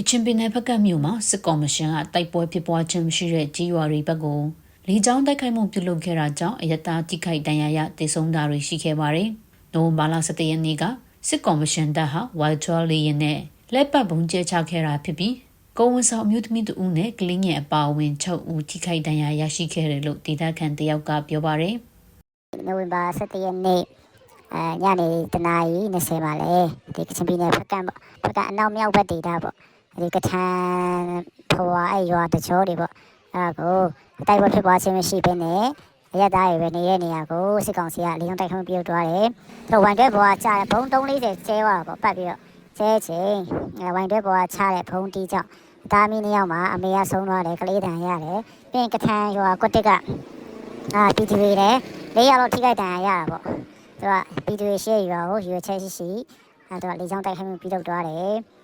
ကချင်ပြည်နယ်ဖက်ကမြို့မှာစစ်ကော်မရှင်ကတိုက်ပွဲဖြစ်ပွားခြင်းမရှိတဲ့ကြီးရွာတွေဘက်ကိုလေကြောင်းတိုက်ခိုက်မှုပြုလုပ်ခဲ့တာကြောင့်အယက်သားတိခိုက်ဒဏ်ရာရဒေဆုံးတာတွေရှိခဲ့ပါတယ်။နိုဝင်ဘာလ17ရက်နေ့ကစစ်ကော်မရှင်တပ်ဟာ Whitehall လေယာဉ်နဲ့လက်ပတ်ပုံကျဲချခဲ့တာဖြစ်ပြီးကိုဝန်ဆောင်အမျိုးသမီးတဦးနဲ့ကလေးငယ်အပါအဝင်6ဦးထိခိုက်ဒဏ်ရာရရှိခဲ့တယ်လို့ဒေသခံတယောက်ကပြောပါတယ်နိုဝင်ဘာ17ရက်နေ့အဲညနေတနာရီ20မှာလဲဒီကချင်ပြည်နယ်ဖက်ကပေါ့ဖက်ကအနောက်မြောက်ဘက်ဒေသပေါ့ ဒီကထန်ဖွာအဲရွာတချို့တွေပေါ့အဲဒါကိုတိုက်ပွဲဖြစ်ပွားခြင်းမရှိဘဲနဲ့အရက်သားတွေပဲနေတဲ့နေရာကိုစစ်ကောင်စီကလေကြောင်းတိုက်ခိုက်မှုပြုတ်သွားတယ်သူတို့ဝန်တွဲဘောကချတယ်ဘုံ340ကျဲသွားတာပေါ့ပတ်ပြီးတော့ကျဲချင်းအဲဝန်တွဲဘောကချတဲ့ဘုံတီးကြောင့်အသားမီးနှစ်ယောက်မှာအမေကဆုံးသွားတယ်ကလေးတန်ရတယ်ပြီးရင်ကထန်ရွာကွတ်တက်ကအာပီတီဗီလည်းလေးရတော့ထိခိုက်ဒဏ်ရာရတာပေါ့သူကပီတူရှေ့ရွာကိုရွေချက်ရှိရှိအဲတော့လေချောင်းတိုက်ခိုက်မှုပြုလုပ်သွားတယ်။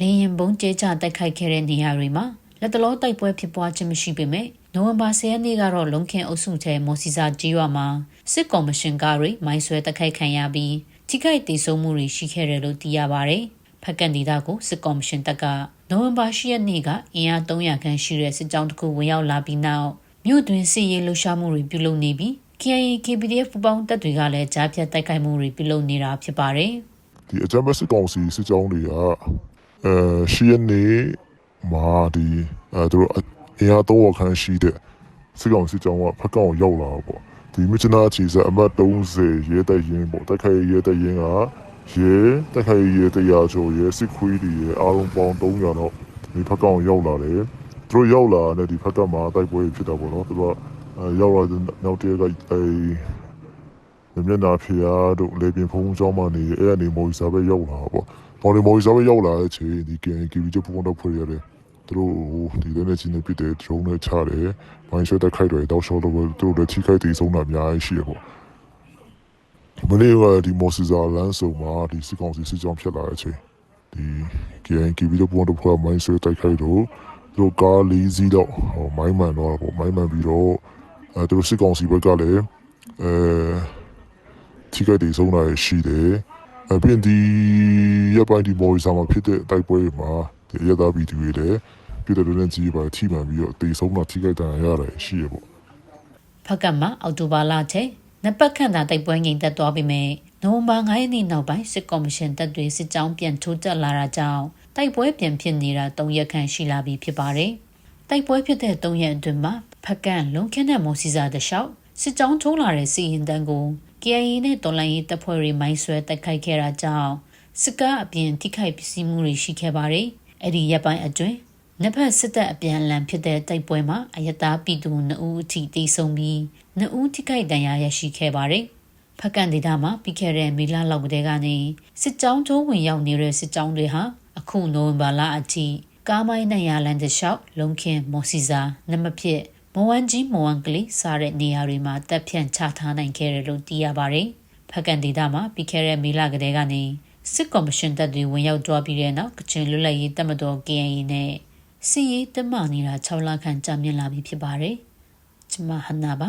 လေရင်ပုံကျဲချတိုက်ခိုက်ခဲ့တဲ့နေရာတွေမှာလက်တလောတိုက်ပွဲဖြစ်ပွားခြင်းမရှိပေမဲ့နိုဝင်ဘာ10ရက်နေ့ကတော့လုံခင်အုပ်စုထဲမော်စီစာကြီးရွာမှာစစ်ကော်မရှင်ကားတွေမိုင်းဆွဲတိုက်ခိုက်ခံရပြီးထိခိုက်ဒေဆုံးမှုတွေရှိခဲ့တယ်လို့သိရပါတယ်။ဖက်ကန်ဒေတာကိုစစ်ကော်မရှင်တပ်ကနိုဝင်ဘာ10ရက်နေ့ကအင်အား300ခန့်ရှိတဲ့စစ်ကြောင်းတစ်ခုဝင်ရောက်လာပြီးနောက်မြို့တွင်စစ်ရေးလှုပ်ရှားမှုတွေပြုလုပ်နေပြီး KIA KPDF ပူးပေါင်းတပ်တွေကလည်းကြားဖြတ်တိုက်ခိုက်မှုတွေပြုလုပ်နေတာဖြစ်ပါတယ်။ဒီအကြမ်းဖက်စစ်ကောင်စီစစ်ကြောင်းတွေက အဲရှိရနေမာဒီအဲသူတို့အင်အားသုံးဝခန်းရှိတဲ့စစ်ကောင်စစ်ကြောင်းကဖက်ကောင်ရောက်လာတော့ပေါ့ဒီမြစ်ချနာချီစအမတ်30ရဲတပ်ရင်းပေါ့တက်ခိုင်ရဲတပ်ရင်းကရဲတက်ခိုင်ရဲတရားချိုရဲစစ်ခွေးတွေရဲအားလုံးပေါင်း300တော့ဒီဖက်ကောင်ရောက်လာတယ်သူတို့ရောက်လာတဲ့ဒီဖက်ကမှာတိုက်ပွဲဖြစ်တာပေါ့နော်သူတို့ကရောက်လာတဲ့နောက်တရက်ကအဲမျက်နှာဖျားတို့လေပြင်းဖုံးကြောင်းမှနေအဲ့ဒါနေမော်ဇာပဲရောက်လာတာပေါ့ ပေါ်နေမော်ရီစာပဲရောက်လာတဲ့အချိန်ဒီ KNKB ကျပုံတော့ဖွဲ့ရတယ်။သူတို့ဒီလည်းနဲ့ချင်းနေပြတဲ့ drone နဲ့ချတယ်။မိုင်းဆွဲတက်ခိုက်တွေတောက်လျှောက်တော့သူတို့လည်းထိခိုက်တည်ဆုံးတာအများကြီးရှိရပေါ့။မနေ့ကဒီမော်စီစာလမ်းစုံမှာဒီစစ်ကောင်စီစစ်ကြောင်းဖြစ်လာတဲ့အချိန်ဒီ KNKB ကျပုံတော့ဖွဲ့မိုင်းဆွဲတက်ခိုက်တော့သူတို့ကား၄စီးတော့ဟိုမိုင်းမှန်တော့ပေါ့မိုင်းမှန်ပြီးတော့အဲသူတို့စစ်ကောင်စီဘက်ကလည်းအဲထိခိုက်ဒေဆုံးတာရှိတယ်။ အပြင်ဒီရပိုင်းဒီမော်ရီစာမှာဖြစ်တဲ့တိုက်ပွဲတွေမှာဒီရတာဗီဒီယိုတွေလည်းပြည်တော်တဲ့ကြီးပါထိမှန်ပြီးတော့ဒေဆုံးတာထိခိုက်တာရတယ်ရှိရပေါ့ဖက်ကမှာအော်တိုဘာလထဲနှစ်ပတ်ခန့်သာတိုက်ပွဲငြိမ်သက်သွားပြီမဲ့နိုဝင်ဘာ9ရက်နေ့နောက်ပိုင်းစစ်ကော်မရှင်တပ်တွေစစ်ကြောင်းပြန်ထိုးတက်လာတာကြောင့်တိုက်ပွဲပြန်ဖြစ်နေတာ3ရက်ခန့်ရှိလာပြီဖြစ်ပါတယ်။တိုက်ပွဲဖြစ်တဲ့3ရက်အတွင်းမှာဖက်ကန်လုံခင်းတဲ့မော်စီစာတလျှောက်စစ်ကြောင်းထိုးလာတဲ့စီရင်တန်းကို KIA နဲ့တော်လိုင်းရေးတပ်ဖွဲ့တွေမိုင်းဆွဲတိုက်ခိုက်ခဲ့တာကြောင့်စစ်ကားအပြင်ထိခိုက်ပစ္စည်းမှုတွေရှိခဲ့ပါတယ်။အဲ့ဒီရက်ပိုင်းအတွင်းနှစ်ဖက်စစ်တပ်အပြန်အလှန်ဖြစ်တဲ့တိုက်ပွဲမှာအယက်သားပြည်သူ2ဦးအထိတိဆုံးပြီး2ဦးထိခိုက်ဒဏ်ရာရရှိခဲ့ပါတယ်။ဖက်ကန်ဒေတာမှာပြီးခဲ့တဲ့မေလလောက်ကတည်းကနေစစ်ကြောင်းထိုးဝင်ရောက်နေတဲ့စစ်ကြောင်းတွေဟာအခုနိုဝင်ဘာလအထိကားမိုင်းနဲ့ရလန်တလျှောက်လုံခင်းမော်စီစာနမဖြစ် မဝမ်ကြီးမဝမ်ကလေးစားတဲ့နေရာတွေမှာတပ်ဖြန့်ချထားနိုင်ခဲ့တယ်လို့သိရပါတယ်။ဖက်ကန်ဒေတာမှာပြီးခဲ့တဲ့မေလကတည်းကနေစစ်ကော်မရှင်တပ်တွေဝင်ရောက်သွားပြီးတဲ့နောက်ကချင်လွတ်လပ်ရေးတပ်မတော် KNY နဲ့စီရေးတမနေတာ6လခန့်ကြာမြင့်လာပြီဖြစ်ပါတယ်။ကျမဟနာပါ